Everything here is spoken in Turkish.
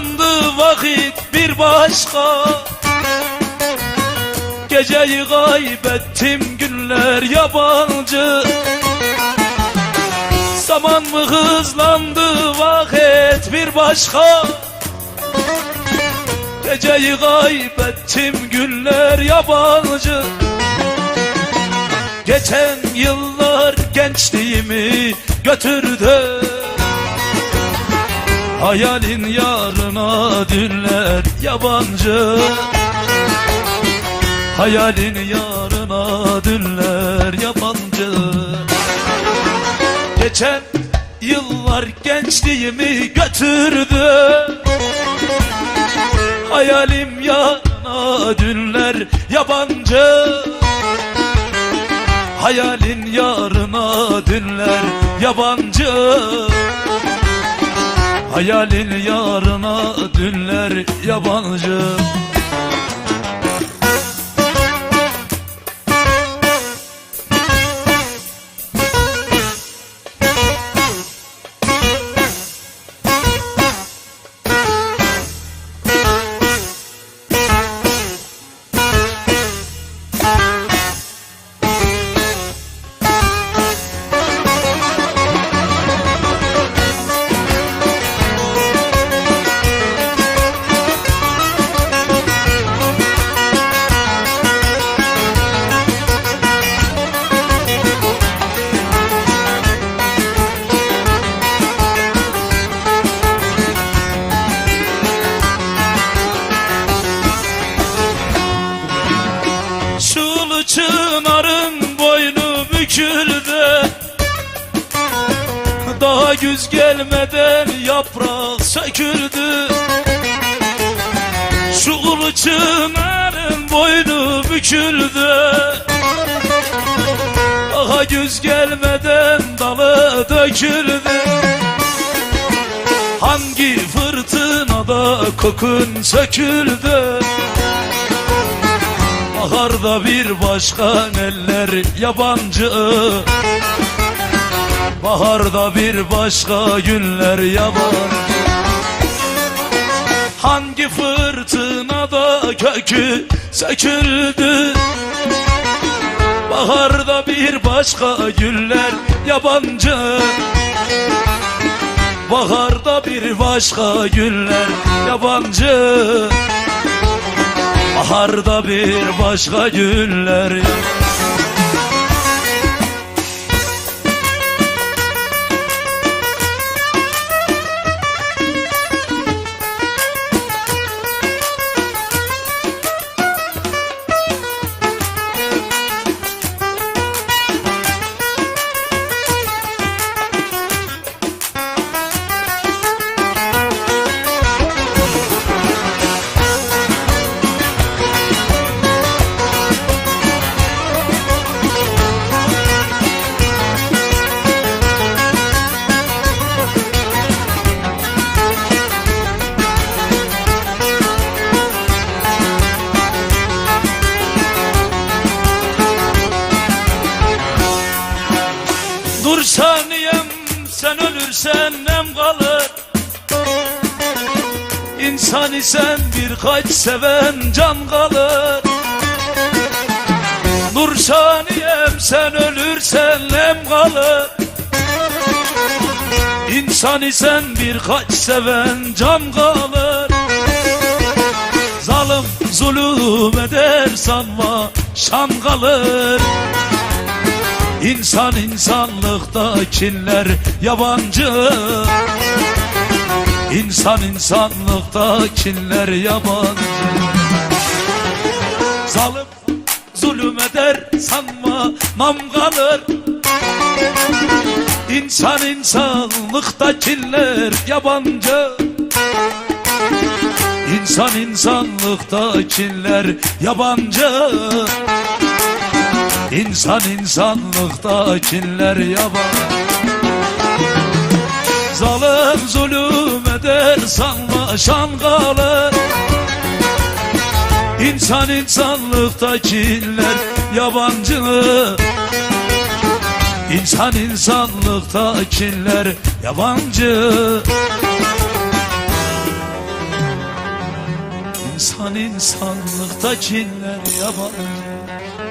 Uzandı vakit bir başka? Geceyi kaybettim günler yabancı. Zaman mı hızlandı vakit bir başka? Geceyi kaybettim günler yabancı. Geçen yıllar gençliğimi götürdü Hayalin yarına dünler yabancı. Hayalin yarına dünler yabancı. Geçen yıllar gençliğimi götürdü. Hayalim yarına dünler yabancı. Hayalin yarına dünler yabancı Hayalin yarına dünler yabancı büküldü Daha güz gelmeden yaprak söküldü. Şulu çınarın boynu büküldü. Daha güz gelmeden dalı döküldü. Hangi fırtınada kokun söküldü Baharda bir başka eller yabancı? Baharda bir başka günler yabancı. Hangi fırtınada kökü söküldü? Baharda bir başka güller yabancı. Baharda bir başka güller yabancı Baharda bir başka güller Dur saniyem sen ölürsen nem kalır. İnsan isen birkaç seven can kalır. Dur saniyem sen ölürsen nem kalır. İnsan isen birkaç seven can kalır. Zalim zulüm eder sanma şan kalır İnsan insanlıkta kinler yabancı. İnsan insanlıkta kinler yabancı. Zalim zulüm eder sanma nam kalır. İnsan insanlıkta kinler yabancı. İnsan insanlıkta kinler yabancı İnsan insanlıkta kinler yabancı Zalim zulüm eder sanma şan kalır. İnsan insanlıkta kinler yabancı İnsan insanlıkta kinler yabancı. İnsan insanlıkta kinler yabancı